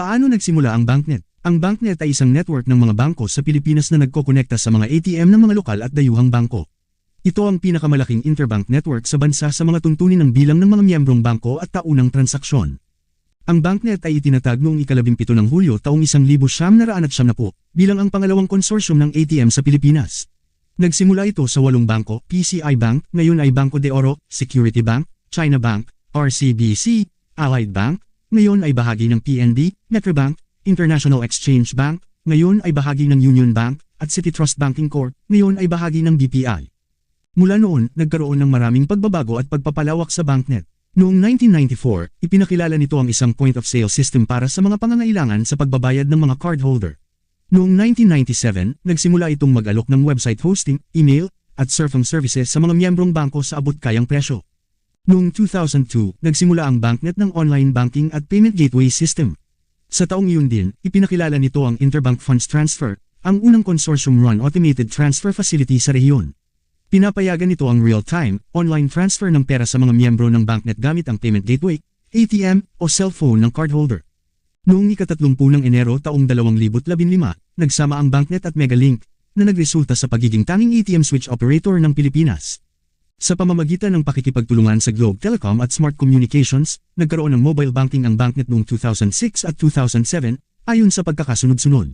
Paano nagsimula ang BankNet? Ang BankNet ay isang network ng mga bangko sa Pilipinas na nagkokonekta sa mga ATM ng mga lokal at dayuhang bangko. Ito ang pinakamalaking interbank network sa bansa sa mga tuntunin ng bilang ng mga miyembrong bangko at taunang transaksyon. Ang BankNet ay itinatag noong ikalabimpito ng Hulyo taong 1970 bilang ang pangalawang konsorsyum ng ATM sa Pilipinas. Nagsimula ito sa walong bangko, PCI Bank, ngayon ay Banco de Oro, Security Bank, China Bank, RCBC, Allied Bank, ngayon ay bahagi ng PNB, Metrobank, International Exchange Bank, ngayon ay bahagi ng Union Bank, at City Trust Banking Corp, ngayon ay bahagi ng BPI. Mula noon, nagkaroon ng maraming pagbabago at pagpapalawak sa BankNet. Noong 1994, ipinakilala nito ang isang point-of-sale system para sa mga pangangailangan sa pagbabayad ng mga cardholder. Noong 1997, nagsimula itong mag-alok ng website hosting, email, at surfing services sa mga miyembrong bangko sa abot-kayang presyo. Noong 2002, nagsimula ang BankNet ng online banking at payment gateway system. Sa taong iyon din, ipinakilala nito ang Interbank Funds Transfer, ang unang consortium-run automated transfer facility sa rehiyon. Pinapayagan nito ang real-time, online transfer ng pera sa mga miyembro ng BankNet gamit ang payment gateway, ATM, o cellphone ng cardholder. Noong ikatatlumpu ng Enero taong 2015, nagsama ang BankNet at Megalink, na nagresulta sa pagiging tanging ATM switch operator ng Pilipinas. Sa pamamagitan ng pakikipagtulungan sa Globe Telecom at Smart Communications, nagkaroon ng mobile banking ang BankNet noong 2006 at 2007, ayon sa pagkakasunod-sunod.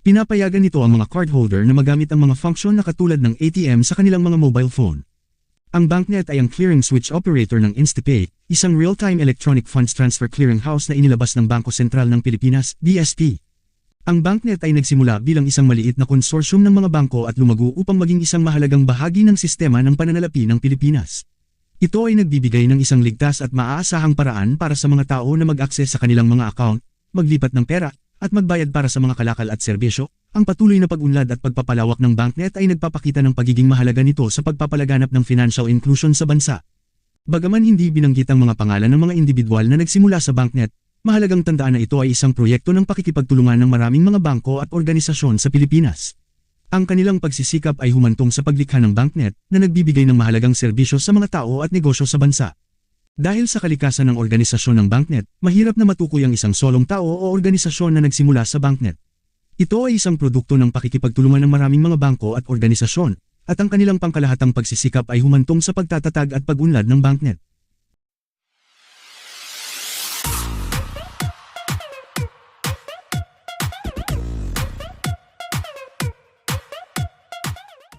Pinapayagan nito ang mga cardholder na magamit ang mga funksyon na katulad ng ATM sa kanilang mga mobile phone. Ang BankNet ay ang clearing switch operator ng InstaPay, isang real-time electronic funds transfer clearinghouse na inilabas ng Bangko Sentral ng Pilipinas, BSP. Ang BankNet ay nagsimula bilang isang maliit na konsorsyum ng mga bangko at lumago upang maging isang mahalagang bahagi ng sistema ng pananalapi ng Pilipinas. Ito ay nagbibigay ng isang ligtas at maaasahang paraan para sa mga tao na mag-akses sa kanilang mga account, maglipat ng pera, at magbayad para sa mga kalakal at serbisyo, ang patuloy na pag-unlad at pagpapalawak ng BankNet ay nagpapakita ng pagiging mahalaga nito sa pagpapalaganap ng financial inclusion sa bansa. Bagaman hindi binanggit ang mga pangalan ng mga individual na nagsimula sa BankNet, mahalagang tandaan na ito ay isang proyekto ng pakikipagtulungan ng maraming mga bangko at organisasyon sa Pilipinas. Ang kanilang pagsisikap ay humantong sa paglikha ng BankNet na nagbibigay ng mahalagang serbisyo sa mga tao at negosyo sa bansa. Dahil sa kalikasan ng organisasyon ng BankNet, mahirap na matukoy ang isang solong tao o organisasyon na nagsimula sa BankNet. Ito ay isang produkto ng pakikipagtulungan ng maraming mga bangko at organisasyon, at ang kanilang pangkalahatang pagsisikap ay humantong sa pagtatatag at pag-unlad ng BankNet.